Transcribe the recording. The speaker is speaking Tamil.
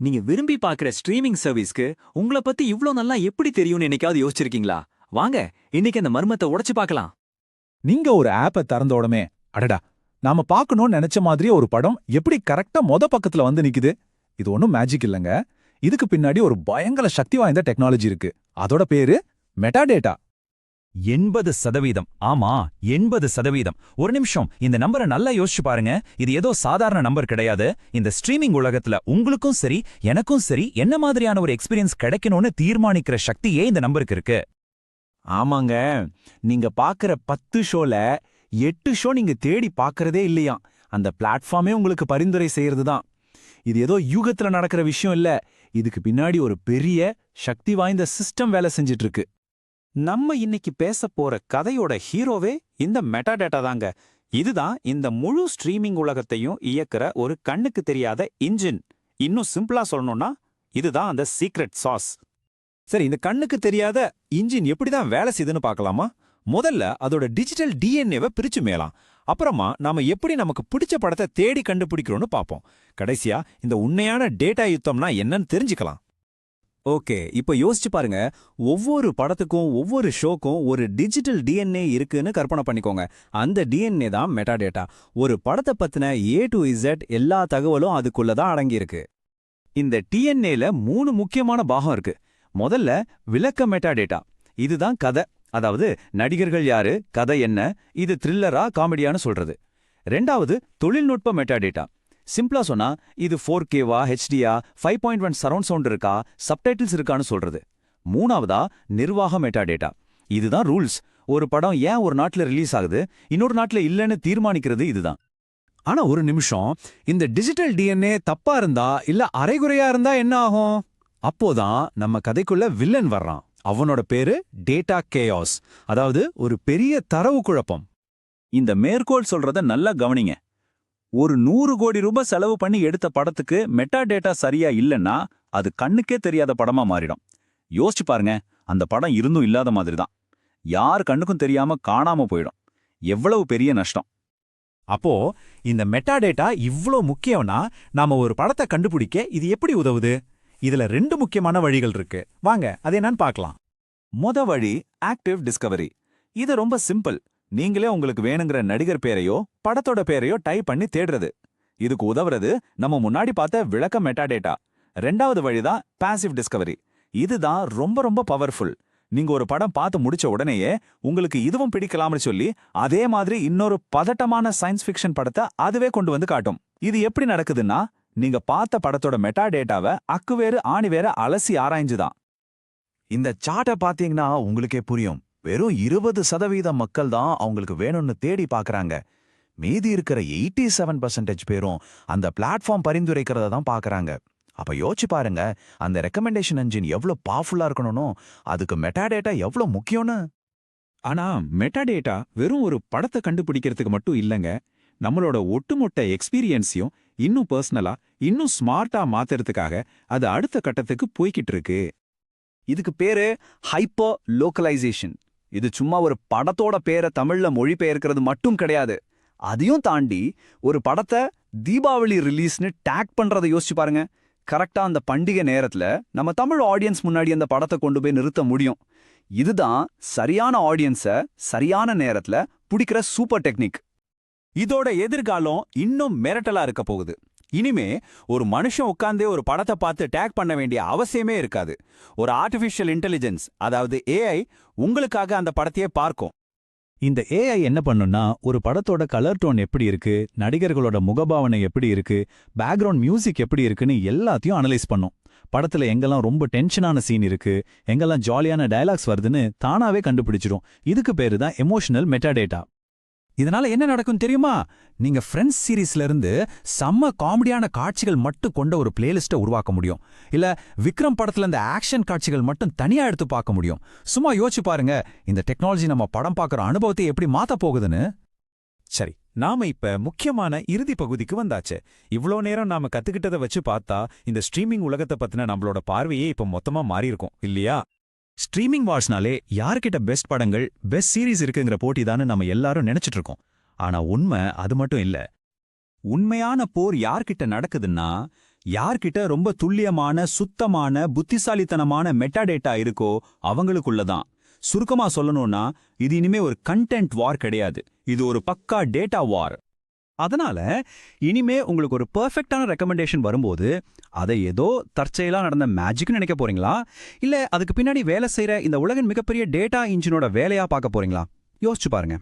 நீங்க விரும்பி பார்க்குற ஸ்ட்ரீமிங் சர்வீஸ்க்கு உங்கள பத்தி இவ்ளோ நல்லா எப்படி தெரியும்னு என்னைக்காவது யோசிச்சிருக்கீங்களா? வாங்க இன்னைக்கு அந்த மர்மத்தை உடைச்சு பார்க்கலாம். நீங்க ஒரு ஆப்பை திறந்த உடனே அடடா நாம பார்க்கணும்னு நினைச்ச மாதிரியே ஒரு படம் எப்படி கரெக்டா மொத பக்கத்துல வந்து நிக்குது? இது ஒன்றும் மேஜிக் இல்லைங்க. இதுக்கு பின்னாடி ஒரு பயங்கர சக்தி வாய்ந்த டெக்னாலஜி இருக்கு. அதோட பேரு மெட்டாடேட்டா எண்பது சதவீதம். ஆமா எண்பது சதவீதம். ஒரு நிமிஷம் இந்த நம்பரை நல்லா யோசிச்சு பாருங்க. இது ஏதோ சாதாரண நம்பர் கிடையாது. இந்த ஸ்ட்ரீமிங் உலகத்துல உங்களுக்கும் சரி எனக்கும் சரி என்ன மாதிரியான ஒரு எக்ஸ்பீரியன்ஸ் கிடைக்கணும்னு தீர்மானிக்கிற சக்தியே இந்த நம்பருக்கு இருக்கு. ஆமாங்க. நீங்க பாக்குற பத்து ஷோல எட்டு ஷோ நீங்க தேடி பாக்குறதே இல்லையாம் அந்த பிளாட்ஃபார்மே உங்களுக்கு பரிந்துரை செய்யறது தான் இது ஏதோ யூகத்துல நடக்கிற விஷயம் இல்ல. இதுக்கு பின்னாடி ஒரு பெரிய சக்தி வாய்ந்த சிஸ்டம் வேலை செஞ்சிட்டு இருக்கு. நம்ம இன்னைக்கு பேச போற கதையோட ஹீரோவே இந்த மெட்டாடேட்டா தாங்க இதுதான் இந்த முழு ஸ்ட்ரீமிங் உலகத்தையும் இயக்குற ஒரு கண்ணுக்கு தெரியாத இன்ஜின். இன்னும் சிம்பிளா சொல்லணும்னா இதுதான் அந்த சீக்ரெட் சாஸ் சரி இந்த கண்ணுக்கு தெரியாத இன்ஜின் எப்படி தான் வேலை செய்யுதுன்னு பார்க்கலாமா? முதல்ல அதோட டிஜிட்டல் டிஎன்ஏவை பிரிச்சு மேலாம். அப்புறமா நாம எப்படி நமக்கு பிடிச்ச படத்தை தேடி கண்டுபிடிக்கிறோம்னு பார்ப்போம். கடைசியா இந்த உண்மையான டேட்டா யுத்தம்னா என்னன்னு தெரிஞ்சுக்கலாம். ஓகே இப்போ யோசிச்சு பாருங்க. ஒவ்வொரு படத்துக்கும் ஒவ்வொரு ஷோக்கும் ஒரு டிஜிட்டல் டிஎன்ஏ இருக்குன்னு கற்பனை பண்ணிக்கோங்க. அந்த டிஎன்ஏ தான் மெட்டாடேட்டா ஒரு படத்தை பத்தின ஏ டு இசட் எல்லா தகவலும் அதுக்குள்ள தான் அடங்கியிருக்கு. இந்த டிஎன்ஏல மூணு முக்கியமான பாகம் இருக்கு. முதல்ல விளக்க மெட்டாடேட்டா இதுதான் கதை. அதாவது நடிகர்கள் யாரு கதை என்ன இது த்ரில்லரா காமெடியான்னு சொல்றது. ரெண்டாவது தொழில்நுட்ப மெட்டாடேட்டா சிம்பிளா சொன்னா இது ஃபோர் கேவா ஹெச்டியா five point one surround sound இருக்கா சப்டைட்டில்ஸ் இருக்கான்னு சொல்றது. மூணாவதா நிர்வாக மெட்டாடேட்டா இதுதான் ரூல்ஸ் ஒரு படம் ஏன் ஒரு நாட்டுல ரிலீஸ் ஆகுது இன்னொரு நாட்டுல இல்லைன்னு தீர்மானிக்கிறது இதுதான். ஆனா ஒரு நிமிஷம் இந்த டிஜிட்டல் டிஎன்ஏ தப்பா இருந்தா இல்ல அரைகுறையா இருந்தா என்ன ஆகும்? அப்போதான் நம்ம கதைக்குள்ள வில்லன் வர்றான். அவனோட பேரு டேட்டா கேயாஸ் அதாவது ஒரு பெரிய தரவு குழப்பம். இந்த மேற்கோள் சொல்றத நல்லா கவனிங்க. ஒரு நூறு கோடி ரூபாய் செலவு பண்ணி எடுத்த படத்துக்கு மெட்டா டேட்டா சரியா இல்லைன்னா அது கண்ணுக்கே தெரியாத படமா மாறிடும். யோசிச்சு பாருங்க அந்த படம் இருந்தும் இல்லாத மாதிரி தான் யார் கண்ணுக்கும் தெரியாம காணாம போயிடும். எவ்வளவு பெரிய நஷ்டம். அப்போ இந்த மெட்டாடேட்டா இவ்ளோ முக்கியம்னா நாம ஒரு படத்தை கண்டுபிடிக்க இது எப்படி உதவுது? இதுல ரெண்டு முக்கியமான வழிகள் இருக்கு. வாங்க அது என்னன்னு பார்க்கலாம். மொத வழி ஆக்டிவ் டிஸ்கவரி இது ரொம்ப சிம்பிள் நீங்களே உங்களுக்கு வேணுங்கிற நடிகர் பேரையோ படத்தோட பேரையோ டைப் பண்ணி தேடுறது. இதுக்கு உதவுறது நம்ம முன்னாடி பார்த்த விளக்க மெட்டாடேட்டா ரெண்டாவது வழிதான் பாசிவ் டிஸ்கவரி இதுதான் ரொம்ப ரொம்ப பவர்ஃபுல் நீங்க ஒரு படம் பார்த்து முடிச்ச உடனேயே உங்களுக்கு இதுவும் பிடிக்கலாம்னு சொல்லி அதே மாதிரி இன்னொரு பதட்டமான சயின்ஸ் ஃபிக்ஷன் படத்தை அதுவே கொண்டு வந்து காட்டும். இது எப்படி நடக்குதுன்னா நீங்க பார்த்த படத்தோட மெட்டா டேட்டாவை அக்குவேறு ஆணி வேற அலசி ஆராய்ஞ்சுதான். இந்த சார்ட்டை பாத்தீங்கன்னா உங்களுக்கே புரியும். வெறும் இருபது சதவீத மக்கள் தான் அவங்களுக்கு வேணும்னு தேடி பார்க்குறாங்க மீதி இருக்கிற எயிட்டி செவன் பர்சன்டேஜ் பேரும் அந்த பிளாட்ஃபார்ம் பரிந்துரைக்கிறத தான் பார்க்குறாங்க அப்ப யோசிச்சு பாருங்க அந்த ரெக்கமெண்டேஷன் என்ஜின் எவ்வளோ பவர்ஃபுல்லாக இருக்கணும் அதுக்கு மெட்டாடேட்டா எவ்வளோ முக்கியம்னு? ஆனா மெட்டாடேட்டா வெறும் ஒரு படத்தை கண்டுபிடிக்கிறதுக்கு மட்டும் இல்லைங்க. நம்மளோட ஒட்டுமொத்த எக்ஸ்பீரியன்ஸையும் இன்னும் பர்சனலா இன்னும் ஸ்மார்ட்டா மாத்துறதுக்காக அது அடுத்த கட்டத்துக்கு போய்கிட்டு இருக்கு. இதுக்கு பேரு ஹைப்போ லோக்கலைசேஷன் இது சும்மா ஒரு படத்தோட பேரை தமிழ்ல மொழிபெயர்க்கிறது மட்டும் கிடையாது. அதையும் தாண்டி ஒரு படத்தை தீபாவளி ரிலீஸ்னு டேக் பண்றதை யோசிச்சு பாருங்க. கரெக்டா அந்த பண்டிகை நேரத்துல நம்ம தமிழ் ஆடியன்ஸ் முன்னாடி அந்த படத்தை கொண்டு போய் நிறுத்த முடியும். இதுதான் சரியான ஆடியன்ஸை சரியான நேரத்துல பிடிக்கிற சூப்பர் டெக்னிக் இதோட எதிர்காலம் இன்னும் மிரட்டலா இருக்க போகுது. இனிமே ஒரு மனுஷன் உட்காந்தே ஒரு படத்தை பார்த்து டேக் பண்ண வேண்டிய அவசியமே இருக்காது. ஒரு ஆர்டிஃபிஷியல் இன்டெலிஜென்ஸ் அதாவது ஏஐ உங்களுக்காக அந்த படத்தையே பார்க்கும். இந்த ஏஐ என்ன பண்ணும்னா ஒரு படத்தோட கலர் டோன் எப்படி இருக்கு நடிகர்களோட முகபாவனை எப்படி இருக்கு பேக்ரவுண்ட் மியூசிக் எப்படி இருக்குன்னு எல்லாத்தையும் அனலைஸ் பண்ணும். படத்துல எங்கெல்லாம் ரொம்ப டென்ஷனான சீன் இருக்கு எங்கெல்லாம் ஜாலியான டயலாக்ஸ் வருதுன்னு தானாவே கண்டுபிடிச்சிரும். இதுக்கு பேரு தான் எமோஷனல் மெட்டாடேட்டா இதனால என்ன நடக்கும் தெரியுமா? நீங்க ஃப்ரெண்ட்ஸ் சீரீஸ்ல இருந்து செம்ம காமெடியான காட்சிகள் மட்டும் கொண்ட ஒரு பிளேலிஸ்ட்டை உருவாக்க முடியும். இல்ல விக்ரம் படத்துல இந்த ஆக்ஷன் காட்சிகள் மட்டும் தனியா எடுத்து பார்க்க முடியும். சும்மா யோசிச்சு பாருங்க இந்த டெக்னாலஜி நம்ம படம் பார்க்குற அனுபவத்தை எப்படி மாத்த போகுதுன்னு? சரி நாம இப்ப முக்கியமான இறுதி பகுதிக்கு வந்தாச்சு. இவ்ளோ நேரம் நாம கத்துக்கிட்டதை வச்சு பார்த்தா இந்த ஸ்ட்ரீமிங் உலகத்தை பத்தின நம்மளோட பார்வையே இப்ப மொத்தமா மாறி இருக்கும் இல்லையா? ஸ்ட்ரீமிங் வார்ஸ்னாலே யார்கிட்ட பெஸ்ட் படங்கள் பெஸ்ட் சீரிஸ் இருக்குங்கிற போட்டி நம்ம எல்லாரும் நினைச்சிட்டு இருக்கோம். ஆனா உண்மை அது மட்டும் இல்ல. உண்மையான போர் யார்கிட்ட நடக்குதுன்னா யார்கிட்ட ரொம்ப துல்லியமான சுத்தமான புத்திசாலித்தனமான மெட்டாடேட்டா இருக்கோ அவங்களுக்குள்ளதான். சுருக்கமா சொல்லணும்னா இது இனிமே ஒரு கண்டென்ட் வார் கிடையாது. இது ஒரு பக்கா டேட்டா வார் அதனால இனிமே உங்களுக்கு ஒரு பெர்ஃபெக்ட்டான ரெக்கமெண்டேஷன் வரும்போது அதை ஏதோ தற்செயலா நடந்த மேஜிக்னு நினைக்க போறீங்களா? இல்ல அதுக்கு பின்னாடி வேலை செய்கிற இந்த உலகின் மிகப்பெரிய டேட்டா இன்ஜினோட வேலையா பார்க்க போறீங்களா? யோசிச்சு பாருங்க.